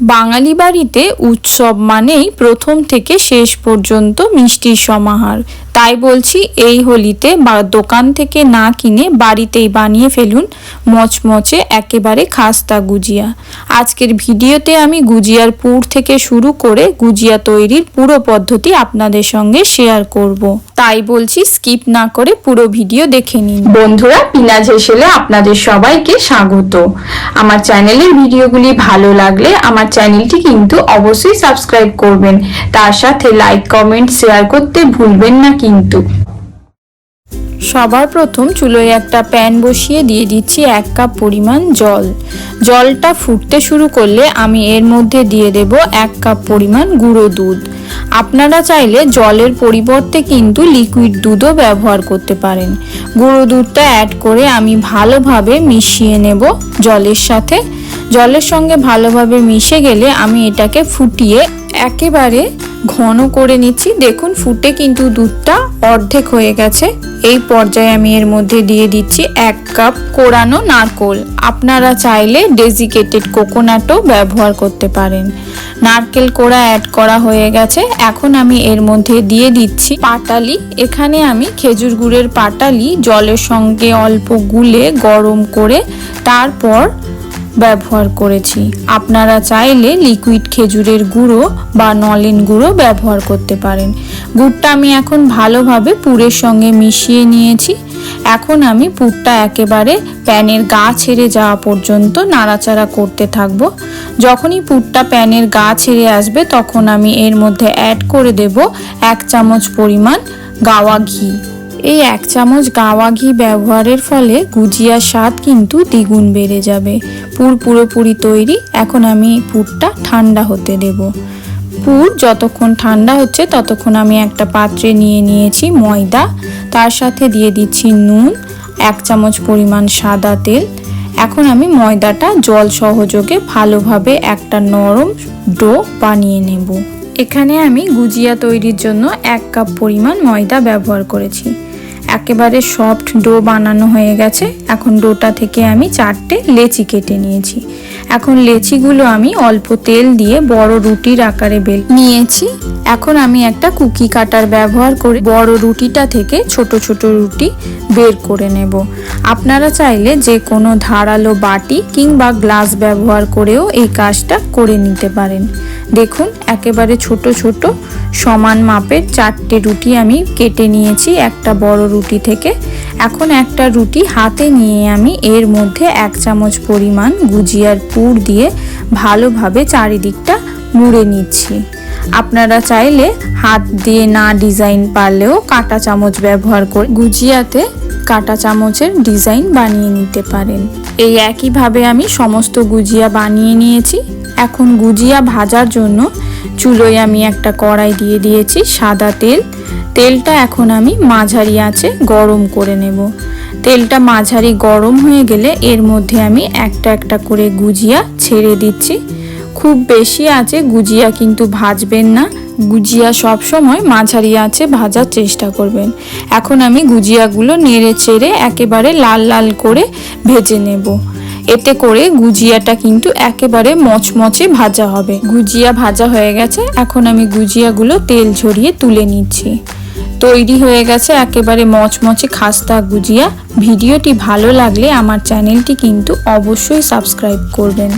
বাঙালি বাড়িতে উৎসব মানেই প্রথম থেকে শেষ পর্যন্ত মিষ্টির সমাহার। তাই বলছি এই হোলিতে বা দোকান থেকে না কিনে বাড়িতেই বানিয়ে ফেলুন মচমচে একেবারে খাস্তা গুজিয়া। আজকের ভিডিওতে আমি গুজিয়ার পুর থেকে শুরু করে গুজিয়া তৈরির পুরো পদ্ধতি আপনাদের সঙ্গে শেয়ার করব। তাই বলছি স্কিপ না করে পুরো ভিডিও দেখে নিন। বন্ধুরা, পিনাজ হেসেলে আপনাদের সবাইকে স্বাগত। আমার চ্যানেলের ভিডিওগুলি ভালো লাগলে আমার চ্যানেলটি কিন্তু অবশ্যই সাবস্ক্রাইব করবেন। তার সাথে লাইক, কমেন্ট, শেয়ার করতে ভুলবেন না কিন্তু। সবার প্রথম চুলোয় একটা প্যান বসিয়ে দিয়ে দিচ্ছি এক কাপ পরিমাণ জল। জলটা ফুটতে শুরু করলে আমি এর মধ্যে দিয়ে দেব এক কাপ পরিমাণ গুঁড়ো দুধ। আপনারা চাইলে জলের পরিবর্তে কিন্তু লিকুইড দুধও ব্যবহার করতে পারেন। গুঁড়ো দুধটা অ্যাড করে আমি ভালোভাবে মিশিয়ে নেব জলের সাথে। জলের সঙ্গে ভালোভাবে মিশে গেলে আমি এটাকে ফুটিয়ে একেবারে ঘন করে নিচ্ছি। দেখুন, ফুটে কিন্তু দুধটা অর্ধেক হয়ে গেছে। এই পর্যায়ে আমি এর মধ্যে দিয়ে দিচ্ছি এক কাপ কোরানো নারকোল। আপনারা চাইলে ডেজিকেটেড কোকোনাটও ব্যবহার করতে পারেন। নারকেল কোড়া অ্যাড করা হয়ে গেছে। এখন আমি এর মধ্যে দিয়ে দিচ্ছি পাটালি। এখানে আমি খেজুর গুড়ের পাটালি জলের সঙ্গে অল্প গুলে গরম করে তারপর ব্যবহার করেছি। আপনারা চাইলে লিকুইড খেজুরের গুঁড়ো বা নলেন গুঁড়ো ব্যবহার করতে পারেন। গুড়টা আমি এখন ভালোভাবে পুরের সঙ্গে মিশিয়ে নিয়েছি। এখন আমি পুরটা একেবারে প্যানের গা ছেড়ে যাওয়া পর্যন্ত নাড়াচাড়া করতে থাকব। যখনই পুরটা প্যানের গা ছেড়ে আসবে, তখন আমি এর মধ্যে অ্যাড করে দেব এক চামচ পরিমাণ গাওয়া ঘি। এই এক চামচ গাওয়া ঘি ব্যবহারের ফলে গুজিয়ার স্বাদ কিন্তু দ্বিগুণ বেড়ে যাবে। পুর পুরোপুরি তৈরি, এখন আমি পুরটা ঠান্ডা হতে দেব। পুর যতক্ষণ ঠান্ডা হচ্ছে ততক্ষণ আমি একটা পাত্রে নিয়ে নিয়েছি ময়দা। তার সাথে দিয়ে দিচ্ছি নুন, এক চামচ পরিমাণ সাদা তেল। এখন আমি ময়দাটা জল সহযোগে ভালোভাবে একটা নরম ডো বানিয়ে নেব। এখানে আমি গুজিয়া তৈরির জন্য এক কাপ পরিমাণ ময়দা ব্যবহার করেছি। একেবারে সফট ডো বানানো হয়ে গেছে। এখন ডোটা থেকে আমি চারটে লেচি কেটে নিয়েছি। এখন লেচিগুলো আমি অল্প তেল দিয়ে বড় রুটির আকারে বেল নিয়েছি। এখন আমি একটা কুকি কাটার ব্যবহার করে বড় রুটিটা থেকে ছোট ছোট রুটি বের করে নেব। আপনারা চাইলে যে কোনো ধারালো বাটি কিংবা গ্লাস ব্যবহার করেও এই কাজটা করে নিতে পারেন। দেখুন, একেবারে ছোট ছোট, সমান মাপের চারটে রুটি আমি কেটে নিয়েছি, একটা বড় রুটি থেকে। এখন একটা রুটি হাতে নিয়ে আমি এর মধ্যে এক চামচ পরিমাণ গুজিয়ার পুর দিয়ে ভালোভাবে চারিদিকটা মুড়ে নিচ্ছি। আপনারা চাইলে হাত দিয়ে না ডিজাইন পারলেও কাঁটা চামচ ব্যবহার করে গুজিয়াতে কাঁটা চামচের ডিজাইন বানিয়ে নিতে পারেন। এই একইভাবে আমি সমস্ত গুজিয়া বানিয়ে নিয়েছি। এখন গুজিয়া ভাজার জন্য চুলোয় আমি একটা কড়াই দিয়ে দিয়েছি সাদা তেল। তেলটা এখন আমি মাঝারি আছে গরম করে নেব। তেলটা মাঝারি গরম হয়ে গেলে এর মধ্যে আমি একটা একটা করে গুজিয়া ছেড়ে দিচ্ছি। খুব বেশি আছে গুজিয়া কিন্তু ভাজবেন না। গুজিয়া সব সময় মাঝারি আছে ভাজার চেষ্টা করবেন। এখন আমি গুজিয়াগুলো নেড়ে চেড়ে একেবারে লাল লাল করে ভেজে নেব। এতে করে গুজিয়াটা কিন্তু একেবারে মচমচে ভাজা হবে। গুজিয়া ভাজা হয়ে গেছে। এখন আমি গুজিয়াগুলো তেল ঝরিয়ে তুলে নিচ্ছি। তৈরি হয়ে গেছে একেবারে মচমচে খাস্তা গুজিয়া। ভিডিওটি ভালো লাগলে আমার চ্যানেলটি কিন্তু অবশ্যই সাবস্ক্রাইব করবেন।